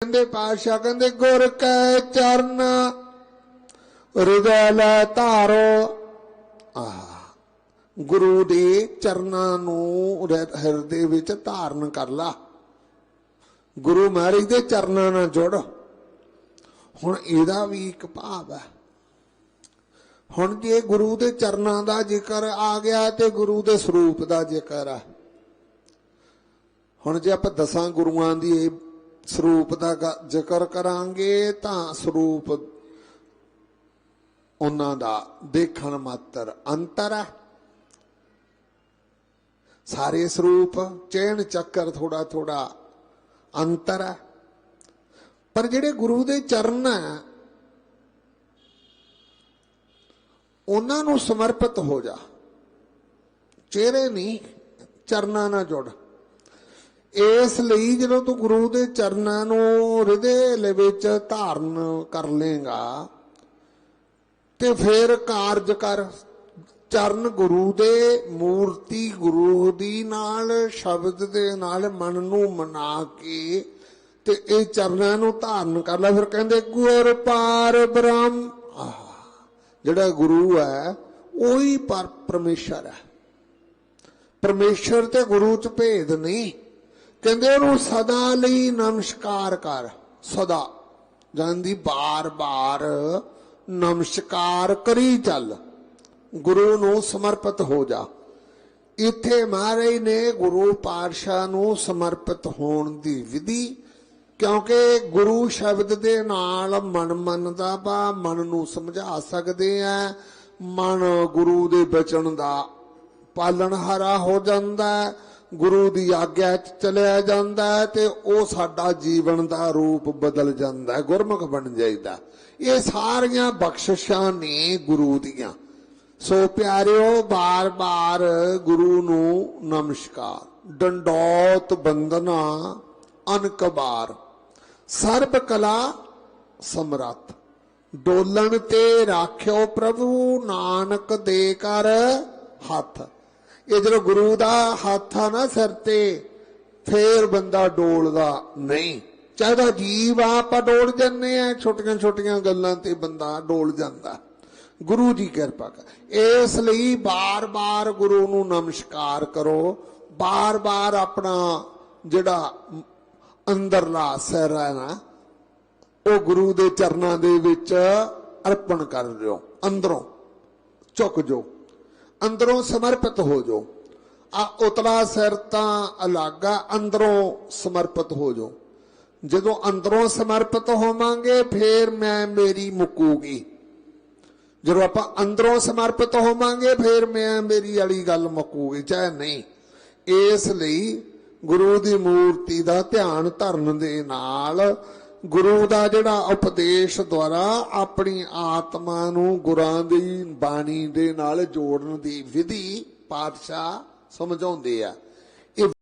ਕਹਿੰਦੇ ਪਾਤਸ਼ਾਹ ਕਹਿੰਦੇ, ਗੁਰ ਕੈ ਚਰਨ, ਹਿਰਦੈ ਲੈ ਧਾਰੋ। ਆ ਗੁਰੂ ਦੇ ਚਰਨਾਂ ਨੂੰ ਹਿਰ- ਹਿਰਦੇ ਵਿੱਚ ਧਾਰਨ ਕਰ ਲਾ। ਗੁਰੂ ਮਹਾਰਾਜ ਦੇ ਚਰਨਾਂ ਨਾਲ ਜੁੜ। ਹੁਣ ਇਹਦਾ ਵੀ ਇੱਕ ਭਾਵ ਹੈ। ਹੁਣ ਜੇ ਗੁਰੂ ਦੇ ਚਰਨਾਂ ਦਾ ਜ਼ਿਕਰ ਆ ਗਿਆ ਤੇ ਗੁਰੂ ਦੇ ਸਰੂਪ ਦਾ ਜ਼ਿਕਰ ਆ ਹੁਣ ਜੇ ਆਪਾਂ ਦਸਾਂ ਗੁਰੂਆਂ ਦੀ ਇਹ ਸਰੂਪ ਦਾ ਜ਼ਿਕਰ ਕਰਾਂਗੇ ਤਾਂ ਸਰੂਪ ਉਹਨਾਂ ਦਾ ਦੇਖਣ ਮਾਤਰ ਅੰਤਰ ਹੈ। ਸਾਰੇ ਸਰੂਪ ਚੈਨ ਚੱਕਰ ਥੋੜਾ ਥੋੜਾ ਅੰਤਰ ਹੈ। ਪਰ ਜਿਹੜੇ ਗੁਰੂ ਦੇ ਚਰਨ ਹੈ, ਉਹਨਾਂ ਨੂੰ ਸਮਰਪਿਤ ਹੋ ਜਾ। ਚਿਹਰੇ ਨਹੀਂ, ਚਰਨਾਂ ਨਾਲ ਜੁੜ। ਇਸ ਲਈ ਜਦੋਂ ਤੂੰ ਗੁਰੂ ਦੇ ਚਰਨਾਂ ਨੂੰ ਹਿਰਦੇ ਦੇ ਵਿੱਚ ਧਾਰਨ ਕਰ ਲੇਗਾ ਤੇ ਫਿਰ ਕਾਰਜ ਕਰ। ਚਰਨ ਗੁਰੂ ਦੇ ਮੂਰਤੀ ਗੁਰੂ ਦੀ ਨਾਲ ਸ਼ਬਦ ਦੇ ਨਾਲ ਮਨ ਨੂੰ ਮਨਾ ਕੇ ਤੇ ਇਹ ਚਰਨਾਂ ਨੂੰ ਧਾਰਨ ਕਰ ਲੈ। ਫਿਰ ਕਹਿੰਦੇ ਗੁਰ ਪਾਰ ਬ੍ਰਹਮ। ਆਹ, ਜਿਹੜਾ ਗੁਰੂ ਹੈ ਉਹੀ ਪਰ ਪਰਮੇਸ਼ਰ ਹੈ। ਪਰਮੇਸ਼ਰ ਤੇ ਗੁਰੂ ਚ ਭੇਦ ਨਹੀਂ। ਕਹਿੰਦੇ ਉਹਨੂੰ ਸਦਾ ਲਈ ਨਮਸਕਾਰ ਕਰ ਸਦਾ। ਜਾਂਦੀ ਬਾਰ-ਬਾਰ ਨਮਸਕਾਰ ਕਰੀ ਚੱਲ ਗੁਰੂ ਨੂੰ ਸਮਰਪਿਤ ਹੋ ਜਾ। ਇੱਥੇ ਮਹਾਰਾਜ ਨੇ ਗੁਰੂ ਪਾਤਸ਼ਾਹ ਨੂੰ ਸਮਰਪਿਤ ਹੋਣ ਦੀ ਵਿਧੀ ਕਿਉਂਕਿ ਗੁਰੂ ਸ਼ਬਦ ਦੇ ਨਾਲ ਮਨ ਮੰਨਦਾ ਵਾ ਮਨ ਨੂੰ ਸਮਝਾ ਸਕਦੇ ਆ ਮਨ ਗੁਰੂ ਦੇ ਬਚਨ ਦਾ ਪਾਲਣ ਪਾਲਣਹਾਰਾ ਹੋ ਜਾਂਦਾ ਹੈ, ਗੁਰੂ ਦੀ ਆਗਿਆ 'ਚ ਚਲਿਆ ਜਾਂਦਾ ਹੈ ਤੇ ਉਹ ਸਾਡਾ ਜੀਵਨ ਦਾ ਰੂਪ ਬਦਲ ਜਾਂਦਾ ਹੈ, ਗੁਰਮੁਖ ਬਣ ਜਾਈਦਾ। ਇਹ ਸਾਰੀਆਂ ਬਖਸ਼ਿਸ਼ਾਂ ਨੇ ਗੁਰੂ ਦੀਆਂ। ਸੋ ਪਿਆਰਿਓ ਬਾਰ-ਬਾਰ ਗੁਰੂ ਨੂੰ ਨਮਸਕਾਰ। ਡੰਡੋਤ ਬੰਦਨਾ ਅਨਕਬਾਰ। ਸਰਬ ਕਲਾ ਸਮਰੱਥ। ਡੋਲਣ ਤੇ ਰਾਖਿਓ ਪ੍ਰਭੂ ਨਾਨਕ ਦੇ ਕਰ ਹੱਥ। ਇਹ ਜਦੋਂ ਗੁਰੂ ਦਾ ਹੱਥ ਆ ਨਾ ਸਿਰ ਤੇ, ਫੇਰ ਬੰਦਾ ਡੋਲਦਾ ਨਹੀਂ। ਚਾਹਦਾ ਜੀਵ ਆਪਾਂ ਡੋਲ ਜੰਨੇ ਆ, ਛੋਟੀਆਂ ਛੋਟੀਆਂ ਗੱਲਾਂ ਤੇ ਬੰਦਾ ਡੋਲ ਜਾਂਦਾ। ਗੁਰੂ ਜੀ ਕਿਰਪਾ ਕਰ। ਇਸ ਲਈ ਬਾਰ-ਬਾਰ ਗੁਰੂ ਨੂੰ ਨਮਸਕਾਰ ਕਰੋ। ਬਾਰ-ਬਾਰ ਆਪਣਾ ਜਿਹੜਾ ਅੰਦਰਲਾ ਸਿਰ ਹੈ ਨਾ, ਉਹ ਗੁਰੂ ਦੇ ਚਰਨਾਂ ਦੇ ਵਿੱਚ ਅਰਪਣ ਕਰ ਦਿਓ। ਅੰਦਰੋਂ ਝੁਕ ਜਾਓ ਅੰਦਰੋਂ ਸਮਰਪਿਤ ਹੋ ਜੋ ਆ ਉਤਲਾ ਸਿਰ ਤਾਂ ਅਲੱਗ ਆ ਅੰਦਰੋਂ ਸਮਰਪਿਤ ਹੋ ਜੋ ਜਦੋਂ ਅੰਦਰੋਂ ਸਮਰਪਿਤ ਹੋਵਾਂਗੇ, ਫੇਰ ਮੈਂ ਮੇਰੀ ਮੁੱਕੂਗੀ। ਜਦੋਂ ਆਪਾਂ ਅੰਦਰੋਂ ਸਮਰਪਿਤ ਹੋਵਾਂਗੇ, ਫੇਰ ਮੈਂ ਮੇਰੀ ਵਾਲੀ ਗੱਲ ਮੁੱਕੂਗੀ, ਚਾਹੇ ਨਹੀਂ। ਇਸ ਲਈ ਗੁਰੂ ਦੀ ਮੂਰਤੀ ਦਾ ਧਿਆਨ ਧਰਨ ਦੇ ਨਾਲ ਗੁਰੂ ਦਾ ਜਿਹੜਾ ਉਪਦੇਸ਼ ਦੁਆਰਾ ਆਪਣੀ ਆਤਮਾ ਨੂੰ ਗੁਰਾਂ ਦੀ ਬਾਣੀ ਦੇ ਨਾਲ ਜੋੜਨ ਦੀ ਵਿਧੀ ਪਾਤਸ਼ਾਹ ਸਮਝਾਉਂਦੇ ਆ।